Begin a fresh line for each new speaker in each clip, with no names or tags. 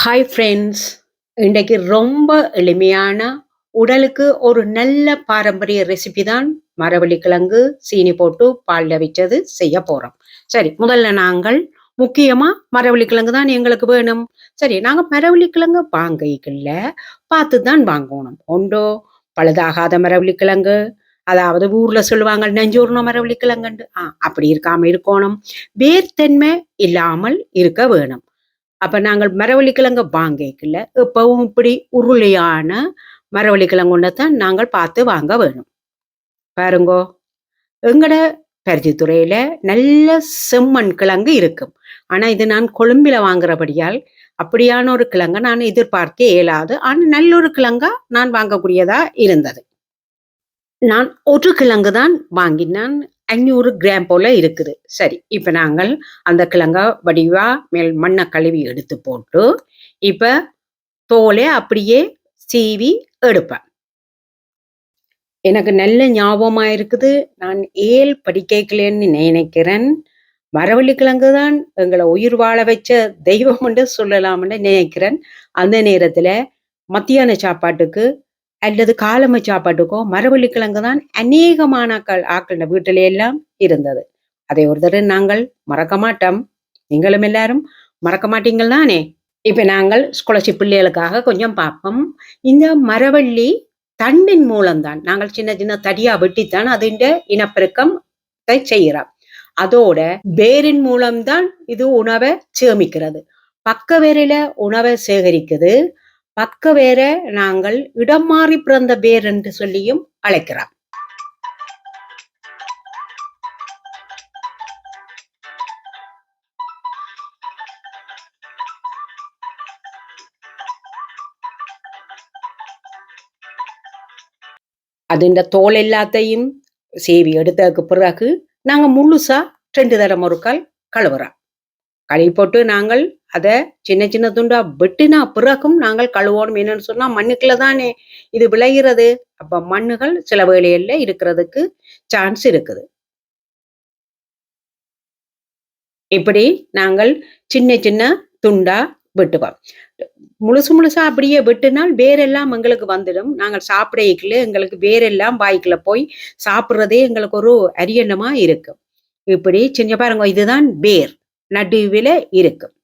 Hi friends இன்றைக்கு ரொம்ப எளிமையான உடலுக்கு ஒரு நல்ல பாரம்பரிய ரெசிபி தான் மரவள்ளி கிழங்கு சீனி போட்டு பாலில் வச்சது செய்ய போகிறோம் சரி முதல்ல நாங்கள் முக்கியமாக மரவள்ளி கிழங்கு தான் எங்களுக்கு வேணும். சரி நாங்கள் மரவள்ளி கிழங்கு வாங்கிக்கல பார்த்து தான் வாங்கணும். ஒன்றோ பழுதாகாத மரவள்ளி கிழங்கு அதாவது ஊரில் சொல்லுவாங்க நெஞ்சூர்ணம் மரவள்ளி கிழங்குண்டு ஆ அப்படி இருக்காமல் இருக்கணும். வேர்த்தன்மை இல்லாமல் இருக்க வேணும். அப்ப நாங்கள் மரவள்ளிக்கிழங்கு வாங்கிக்கல எப்பவும் இப்படி உருளையான மரவள்ளிக்கிழங்கு தான் நாங்கள் பார்த்து வாங்க வேணும். பாருங்கோ எங்கட பருத்தித்துறையில நல்ல செம்மண் கிழங்கு இருக்கும். ஆனா இது நான் கொழும்பில வாங்குறபடியால் அப்படியான ஒரு கிழங்கை நான் எதிர்பார்க்க இயலாது. ஆனால் நல்ல ஒரு கிழங்கா நான் வாங்கக்கூடியதா இருந்தது. நான் ஒரு கிழங்கு தான் வாங்கினான். ஐநூறு கிராம் போல இருக்குது. சரி இப்ப நாங்கள் அந்த கிழங்க வடிவா மேல் மண்ணை கழுவி எடுத்து போட்டு இப்ப தோலை அப்படியே சீவி எடுப்பேன். எனக்கு நல்ல ஞாபகமா இருக்குது. நான் ஏல் படிக்கலன்னு நினைக்கிறேன். மரவள்ளி கிழங்கு தான் எங்களை உயிர் வாழ வச்ச தெய்வம் என்று சொல்லலாம்னு நினைக்கிறேன். அந்த நேரத்துல மத்தியான சாப்பாட்டுக்கு அல்லது காலமை சாப்பாட்டுக்கோ மரவள்ளி கிழங்கு தான் அநேகமான ஆக்கள் ஆக்கள் வீட்டிலே எல்லாம் இருந்தது. அதை ஒரு தடவை நாங்கள் மறக்க மாட்டோம். நீங்களும் எல்லாரும் மறக்க மாட்டீங்கள் தானே? இப்ப நாங்கள் ஸ்காலர்ஷிப் பிள்ளைகளுக்காக கொஞ்சம் பார்ப்போம். இந்த மரவள்ளி தண்டின் மூலம்தான். நாங்கள் சின்ன சின்ன தடியா வெட்டித்தான் அதுண்ட இனப்பெருக்கம் செய்கிறோம். அதோட வேரின் மூலம்தான் இது உணவை சேமிக்கிறது. பக்க வேரில உணவை சேகரிக்குது. பக்க வேற நாங்கள் இடம் மாறி பிறந்த பேர் என்று சொல்லியும் அழைக்கிறார். அதுண்ட தோல் எல்லாத்தையும் சேவி எடுத்ததுக்கு பிறகு நாங்கள் முழுசா ரெண்டு தரம் ஒருக்கால் கழுவுறோம். கழுவி போட்டு நாங்கள் அதை சின்ன சின்ன துண்டா வெட்டினா பிறகும் நாங்கள் கழுவோணும். என்னன்னு சொன்னா மண்ணுக்குள்ள தானே இது விளைகிறது அப்ப மண்ணுகள் சில வேலையில இருக்கிறதுக்கு சான்ஸ் இருக்குது. இப்படி நாங்கள் சின்ன சின்ன துண்டா வெட்டுவோம். முழுசு முழுசா அப்படியே வெட்டினால் வேறெல்லாம் எங்களுக்கு வந்துடும். நாங்கள் சாப்பிடைக்குள்ள எங்களுக்கு வேரெல்லாம் வாய்க்குள்ள போய் சாப்பிட்றதே எங்களுக்கு ஒரு அரியணமா இருக்கும். இப்படி சின்ன பாருங்க இதுதான் வேர். நடுவில் இருக்கும்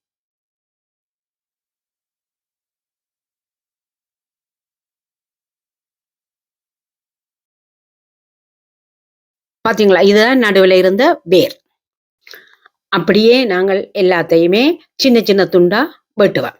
பாத்தீங்களா? இதுதான் நடுவில் இருந்த வேர். அப்படியே நாங்கள் எல்லாத்தையுமே சின்ன சின்ன துண்டா வெட்டுவோம்.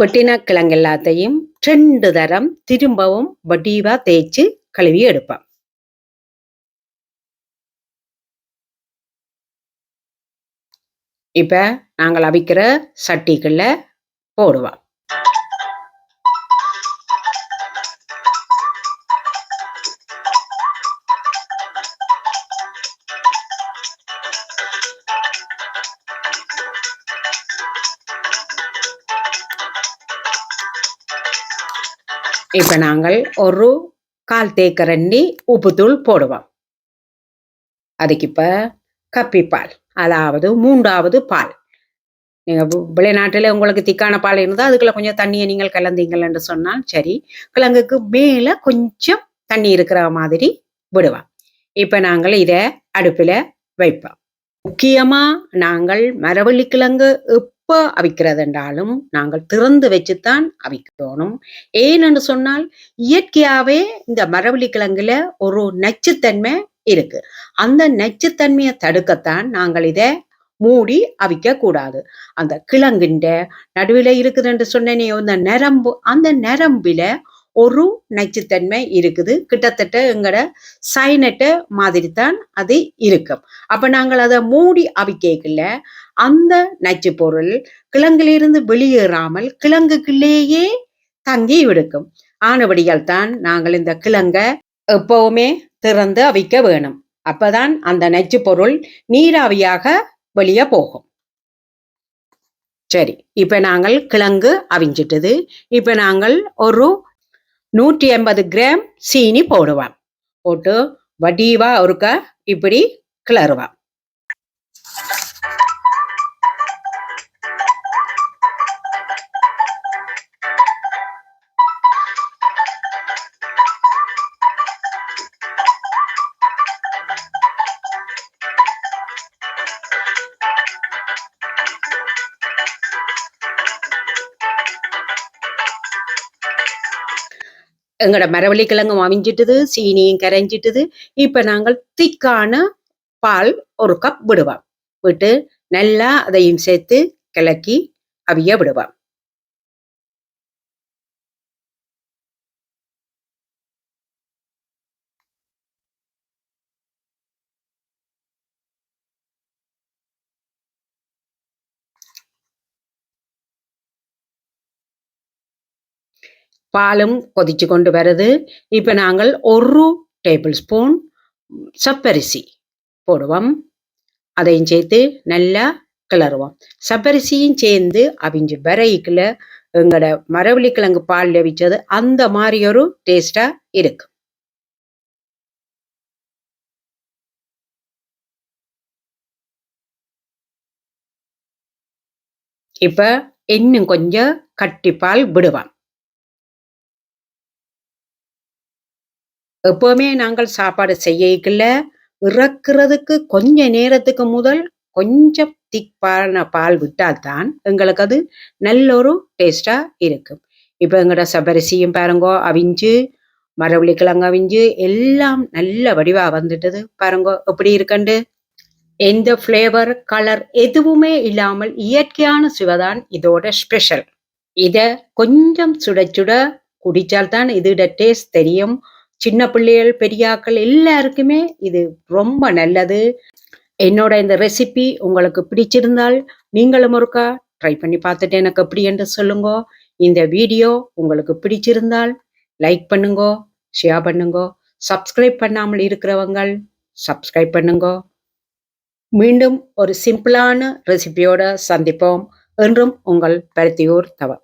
வெட்டின கிழங்கு எல்லாத்தையும் ரெண்டு தரம் திரும்பவும் வடிவா தேய்ச்சி கழுவி எடுப்பேன் இப்ப நாங்கள் அவிக்கிற சட்டிக்குள்ள போடுவோம். இப்ப நாங்கள் ஒரு கால் தேக்கரண்டி உப்புத்தூள் போடுவோம். அதுக்கு இப்ப கப்பிப்பால். அதாவது மூன்றாவது பால். நீங்கள் விளைநாட்டில் உங்களுக்கு திக்கான பால் இருந்தால் அதுக்குள்ள கொஞ்சம் தண்ணியை நீங்கள் கலந்தீங்கள் என்று சொன்னால் சரி. கிழங்குக்கு மேலே கொஞ்சம் தண்ணி இருக்கிற மாதிரி விடுவோம். இப்போ நாங்கள் இதை அடுப்பில் வைப்போம். முக்கியமாக நாங்கள் மரவள்ளி கிழங்கு எப்போ அவிக்கிறது என்றாலும் நாங்கள் திறந்து வச்சுத்தான் அவிக்கணும். ஏனென்று சொன்னால் இயற்கையாகவே இந்த மரவள்ளி கிழங்குல ஒரு நச்சுத்தன்மை இருக்கு. அந்த நச்சுத்தன்மையை தடுக்கத்தான் நாங்கள் இதை மூடி அவிக்க கூடாது. அந்த கிழங்குண்ட நடுவில் இருக்குது என்று சொன்னேனே அந்த நரம்பு அந்த நரம்பில ஒரு நச்சுத்தன்மை இருக்குது. கிட்டத்தட்ட எங்களோட சைனட்ட மாதிரி தான் அது இருக்கும். அப்போ நாங்கள் அதை மூடி அவிக்கல அந்த நச்சு பொருள் கிழங்கிலிருந்து வெளியேறாமல் கிழங்குக்குள்ளேயே தங்கி விடுக்கும் ஆனபடியால் தான் நாங்கள் இந்த கிழங்க எப்பவுமே திறந்து அவிக்க வேணும். அப்பதான் அந்த நச்சு பொருள் நீராவியாக வெளியே போகும். சரி இப்ப நாங்கள் கிழங்கு அவிஞ்சிட்டது. இப்ப நாங்கள் ஒரு நூற்றி ஐம்பது கிராம் சீனி போடுவோம். போட்டு வடிவா ஒருக்க இப்படி கிளறுவோம். எங்களோட மரவள்ளி கிழங்கும் அவிஞ்சிட்டுது சீனியும் கரைஞ்சிட்டுது. இப்போ நாங்கள் திக்கான பால் ஒரு கப் விடுவோம். விட்டு நல்லா அதையும் சேர்த்து கிளக்கி அவிய விடுவோம். பாலும் கொதிச்சு கொண்டு வருது இப்போ நாங்கள் ஒரு டேபிள் ஸ்பூன் சப்பரிசி போடுவோம் அதையும் சேர்த்து நல்லா கிளறுவோம் சப்பரிசியும் சேர்ந்து அவிஞ்சு வரைக்குள்ள எங்களோட மரவள்ளி கிழங்கு பால் லவிச்சது அந்த மாதிரி ஒரு டேஸ்டா இருக்கு இப்ப இன்னும் கொஞ்சம் கட்டிப்பால் விடுவான் எப்பவுமே நாங்கள் சாப்பாடு செய்யல இறக்குறதுக்கு கொஞ்ச நேரத்துக்கு முதல் கொஞ்சம் திக்கான பால் விட்டால்தான் எங்களுக்கு அது நல்ல ஒரு டேஸ்டா இருக்கும். இப்போ எங்களோட சபரிசியும் பாருங்கோ அவிஞ்சு மரவள்ளி கிழங்கு அவிஞ்சு எல்லாம் நல்ல வடிவா வந்துட்டது. பாருங்கோ எப்படி இருக்கண்டு? எந்த ஃப்ளேவர் கலர் எதுவுமே இல்லாமல் இயற்கையான சுவைதான் இதோட ஸ்பெஷல் இத கொஞ்சம் சுட சுட குடிச்சால்தான் இதோட டேஸ்ட் தெரியும். சின்ன பிள்ளைகள் பெரியாக்கள் எல்லாருக்குமே இது ரொம்ப நல்லது. என்னோட இந்த ரெசிபி உங்களுக்கு பிடிச்சிருந்தால் நீங்களும் ஒருக்கா ட்ரை பண்ணி பார்த்துட்டு எனக்கு எப்படி என்று சொல்லுங்க. இந்த வீடியோ உங்களுக்கு பிடிச்சிருந்தால் லைக் பண்ணுங்க ஷேர் பண்ணுங்க. சப்ஸ்கிரைப் பண்ணாமல் இருக்கிறவங்க சப்ஸ்கிரைப் பண்ணுங்க. மீண்டும் ஒரு சிம்பிளான ரெசிபியோட சந்திப்போம். என்றும் உங்கள் பருத்தியூர் தவம்